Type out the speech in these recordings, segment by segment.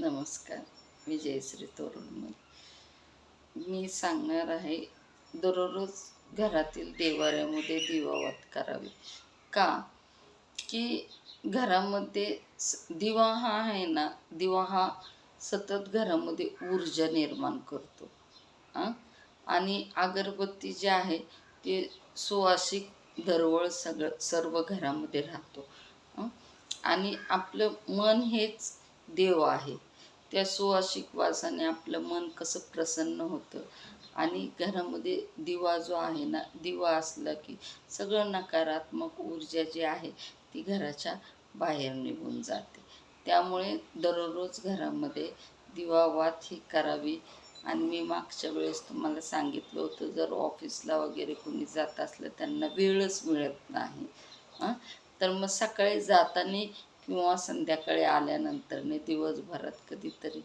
नमस्कार मी जयश्री तोरण मी सांगणार आहे दररोज घरातील देवाऱ्यामध्ये दिवावत करावी. का? की घरामध्ये स- दिवा हा आहे ना दिवा हा सतत घरामध्ये ऊर्जा निर्माण करतो. आणि अगरबत्ती जी आहे ते सुवासिक दरवळ सगळं सर्व घरामध्ये राहतो. आणि आपलं मन हेच देव आहे. त्या सुवासिक वासाने आपलं मन कसं प्रसन्न होतं. आणि घरामध्ये दिवा जो आहे ना दिवा असला की सगळं नकारात्मक ऊर्जा जी आहे ती घराच्या बाहेर निघून जाते. त्यामुळे दररोज घरामध्ये दिवावात ही करावी. आणि मी मागच्या वेळेस तुम्हाला सांगितलं होतं जर ऑफिसला वगैरे कोणी जात असलं त्यांना वेळच मिळत नाही. हां? तर मग सकाळी जाताना किंवा संध्याकाळी आल्यानंतरने दिवसभरात कधीतरी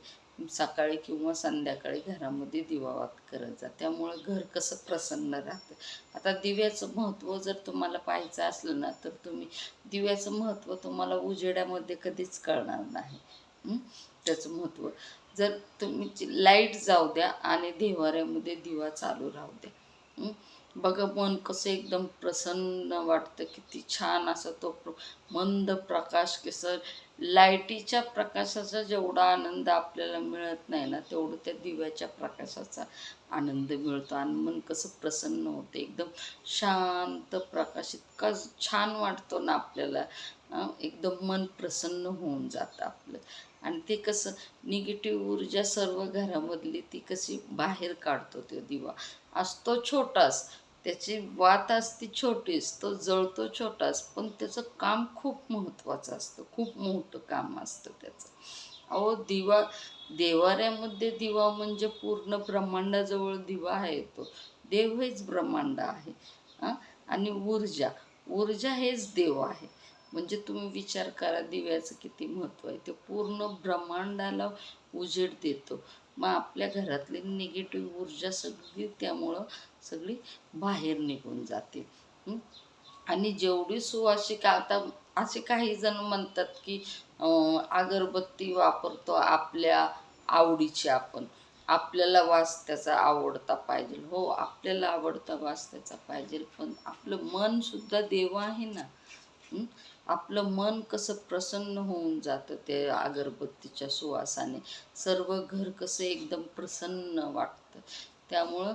सकाळी किंवा संध्याकाळी घरामध्ये दिवावात करत जा त्यामुळं घर कसं प्रसन्न राहतं? आता दिव्याचं महत्त्व जर तुम्हाला पाहायचं असलं ना तर तुम्ही दिव्याचं महत्त्व तुम्हाला उजेड्यामध्ये कधीच कळणार नाही. त्याचं महत्त्व. जर तुम्ही लाइट जाऊ द्या आणि देवाऱ्यामध्ये दिवा चालू राहू द्या. बघा मन कसं एकदम प्रसन्न वाटतं किती छान असं तो प्र मंद प्रकाश कसं लाईटीच्या प्रकाशाचा जेवढा आनंद आपल्याला मिळत नाही ना तेवढं त्या दिव्याच्या प्रकाशाचा आनंद मिळतो आणि मन कसं प्रसन्न होतं. एकदम शांत प्रकाश इतका छान वाटतो ना आपल्याला. एकदम मन प्रसन्न होऊन जातं आपलं. आणि ते कसं निगेटिव्ह ऊर्जा सर्व घरामधली ती कशी बाहेर काढतो तो दिवा. असतो छोटाच त्याची वात असते छोटीच तो जळतो छोटाच पण त्याचं काम खूप महत्त्वाचं असतं. खूप मोठं काम असतं त्याचं. अहो दिवा देवाऱ्यामध्ये दिवा म्हणजे पूर्ण ब्रह्मांडाजवळ दिवा आहे तो. देव हेच ब्रह्मांड आहे आणि ऊर्जा. ऊर्जा हेच देव आहे. म्हणजे तुम्ही विचार करा दिव्याचं किती महत्त्व आहे. ते पूर्ण ब्रह्मांडाला उजेड देतो. मग आपल्या घरातली निगेटिव्ह ऊर्जा सगळी त्यामुळं सगळी बाहेर निघून जाते. आणि जेवढी सुवासिक आता असे काही जण म्हणतात की अगरबत्ती वापरतो आपल्या आवडीची आपण. आपल्याला वास त्याचा आवडता पाहिजे. हो आपल्याला आवडता वास त्याचा पाहिजे. पण आपलं मन सुद्धा देव आहे ना. आपलं मन कसं प्रसन्न होऊन जातं ते अगरबत्तीच्या सुवासाने. सर्व घर कसं एकदम प्रसन्न वाटतं. त्यामुळं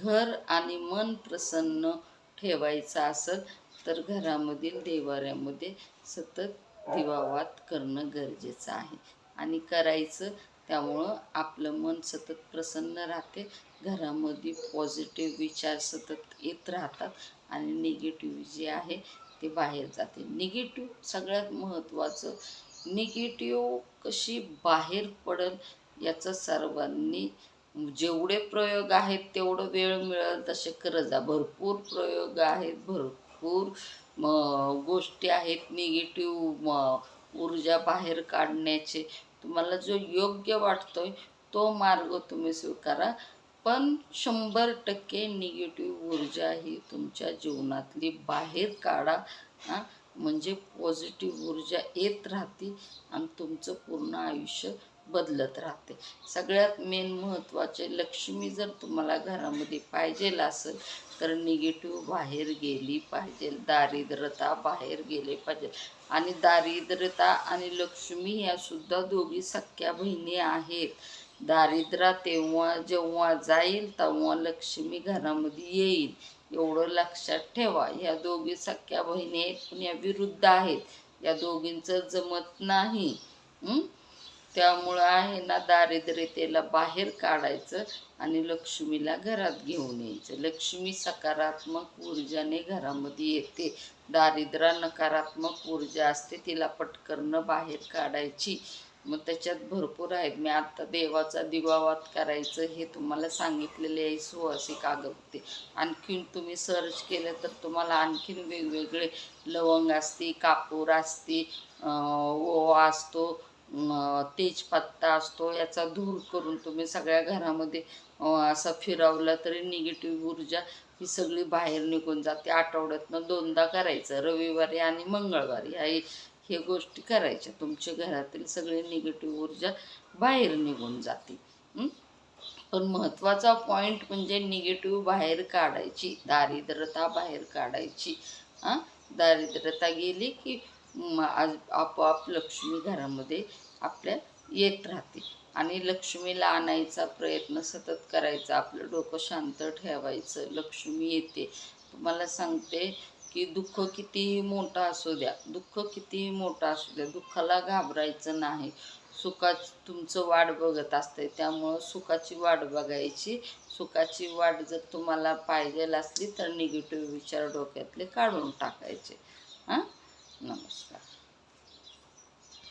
घर आणि मन प्रसन्न ठेवायचं असेल तर घरामधील देवाऱ्यामध्ये सतत दिवावात करणं गरजेचं आहे. आणि करायचं त्यामुळं आपलं मन सतत प्रसन्न राहते. घरामध्ये पॉझिटिव्ह विचार सतत येत राहतात. आणि निगेटिव्ह जे आहे ते बाहेर जाते. निगेटिव्ह सगळ्यात महत्त्वाचं निगेटिव्ह कशी बाहेर पडेल याचं सर्वांनी जेवढे प्रयोग आहेत तेवढं वेळ मिळेल तसे करत जा. भरपूर प्रयोग आहेत भरपूर म गोष्टी आहेत निगेटिव्ह म ऊर्जा बाहेर काढण्याचे. तुम्हाला जो योग्य वाटतोय तो मार्ग तुम्ही स्वीकारा. पण शंभर टक्के निगेटिव्ह ऊर्जा ही तुमच्या जीवनातली बाहेर काढा हां? म्हणजे पॉझिटिव्ह ऊर्जा येत राहते आणि तुमचं पूर्ण आयुष्य बदलत राहते. सगळ्यात मेन महत्त्वाचे लक्ष्मी जर तुम्हाला घरामध्ये पाहिजेल असेल तर निगेटिव्ह बाहेर गेली पाहिजे दारिद्रता बाहेर गेले पाहिजे. आणि दारिद्रता आणि लक्ष्मी ह्यासुद्धा दोघी सख्या बहिणी आहेत. दारिद्र्य तेव्हा जेव्हा जाईल तेव्हा लक्ष्मी घरामध्ये येईल. एवढं लक्षात ठेवा. या दोघी सख्या बहिणी आहेत पण या विरुद्ध आहेत. या दोघींचं जमत नाही. त्यामुळं आहे ना दारिद्र्यतेला बाहेर काढायचं आणि लक्ष्मीला घरात घेऊन यायचं. लक्ष्मी सकारात्मक ऊर्जाने घरामध्ये येते. दारिद्र्य नकारात्मक ऊर्जा असते तिला पटकरणं बाहेर काढायची. मग त्याच्यात भरपूर आहेत. मी आत्ता देवाचा दिवावात करायचं हे तुम्हाला सांगितलेले आहे सुवासिक अगरबत्ती आणखीन तुम्ही सर्च केलं तर तुम्हाला आणखीन वेगवेगळे लवंग असते कापूर असते ओवा असतो तेजपत्ता असतो. याचा धूर करून तुम्ही सगळ्या घरामध्ये असं असा फिरवला तरी निगेटिव्ह ऊर्जा ही सगळी बाहेर निघून जाते. आठवड्यातनं दोनदा करायचं रविवारी आणि मंगळवारी. ह्या हे गोष्टी करायच्या. तुमच्या घरातील सगळी निगेटिव्ह ऊर्जा बाहेर निघून जाते. पण महत्त्वाचा पॉईंट म्हणजे निगेटिव्ह बाहेर काढायची दारिद्रता बाहेर काढायची. हां? दारिद्रता गेली की आज आपोआप लक्ष्मी घरामध्ये आपल्या येत राहते. आणि लक्ष्मीला आणायचा प्रयत्न सतत करायचा. आपलं डोकं शांत ठेवायचं. लक्ष्मी येते. तुम्हाला सांगते की दुःख कितीही मोठं असू द्या. दुःख कितीही मोठं असू द्या. दुःखाला घाबरायचं नाही. सुखाच तुमचं वाट बघत असते त्यामुळं सुखाची वाट बघायची. सुखाची वाट जर तुम्हाला पाहिजे असली तर निगेटिव्ह विचार डोक्यातले काढून टाकायचे. हां? नमस्कार.